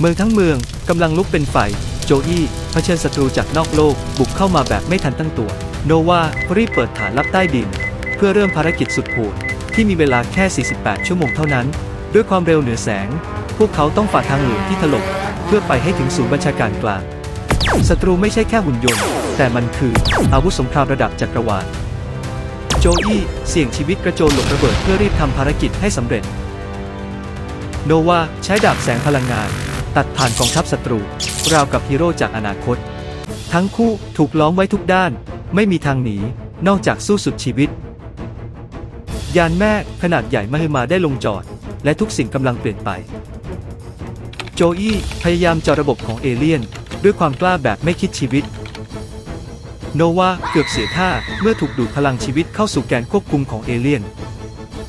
เมืองทั้งเมืองกำลังลุกเป็นไฟ โจอี้เผชิญศัตรูจากนอกโลก บุกเข้ามาแบบไม่ทันตั้งตัว โนวารีบเปิดฐานลับใต้ดิน เพื่อเริ่มภารกิจสุดโหดที่มีเวลาแค่ 48 ชั่วโมงเท่านั้น ด้วยความเร็วเหนือแสง พวกเขาต้องฝ่าทางหลวงที่ถล่มเพื่อไปให้ถึงศูนย์บัญชาการกลางศัตรูไม่ใช่แค่หุ่นยนต์ แต่มันคืออาวุธสงครามระดับจักรวาลโจอี้เสี่ยงชีวิตกระโจนหลบระเบิดเพื่อรีบทำภารกิจให้สำเร็จ โนวาใช้ดาบแสงพลังงาน ตัดผ่านกองทัพศัตรู ราวกับฮีโร่จากอนาคต ทั้งคู่ถูกล้อมไว้ทุกด้าน ไม่มีทางหนี นอกจากสู้สุดชีวิต ยานแม่ขนาดใหญ่มหึมาได้ลงจอด และทุกสิ่งกำลังเปลี่ยนไป โจอี้พยายามจาะระบบของเอเลี่ยน ด้วยความกล้าแบบไม่คิดชีวิต โนวาเกือบเสียท่าเมื่อถูกดูดพลังชีวิตเข้าสู่แกนควบคุมของเอเลี่ยน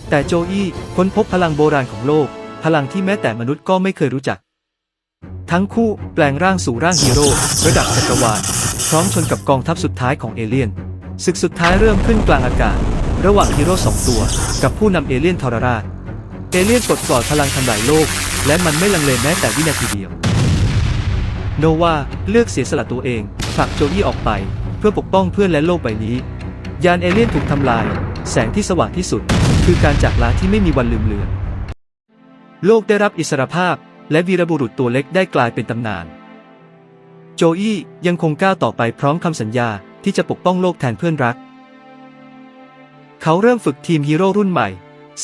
แต่โจอี้ค้นพบพลังโบราณของโลก พลังที่แม้แต่มนุษย์ก็ไม่เคยรู้จัก ทั้งคู่แปลงร่างสู่ร่างฮีโร่ระดับจักรวาลพร้อมชนกับกองทัพสุดท้ายของเอเลี่ยนศึกสุดท้ายเริ่มขึ้นกลางอากาศ ระหว่างฮีโร่สองตัว กับผู้นำเอเลี่ยนทรราช เอเลี่ยนปลดปล่อยพลังทำลายโลก และมันไม่ลังเลแม้แต่วินาทีเดียว โนวาเลือกเสียสละตัวเองผลักโจอี้ออกไป เพื่อปกป้องเพื่อนและโลกใบนี้ ยานเอเลี่ยนถูกทำลาย แสงที่สว่างที่สุด คือการจากลาที่ไม่มีวันลืมเลือน โลกได้รับอิสรภาพ และวีรบุรุษตัวเล็กได้กลายเป็นตำนาน โจอี้ยังคงก้าวต่อไปพร้อมคำสัญญาที่จะปกป้องโลกแทนเพื่อนรัก เขาเริ่มฝึกทีมฮีโร่รุ่นใหม่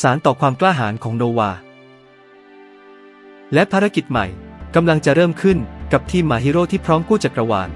สารต่อความกล้าหาญของโนวา และภารกิจใหม่กำลังจะเริ่มขึ้นกับทีมมาฮีโร่ที่พร้อมกู้จักรวาล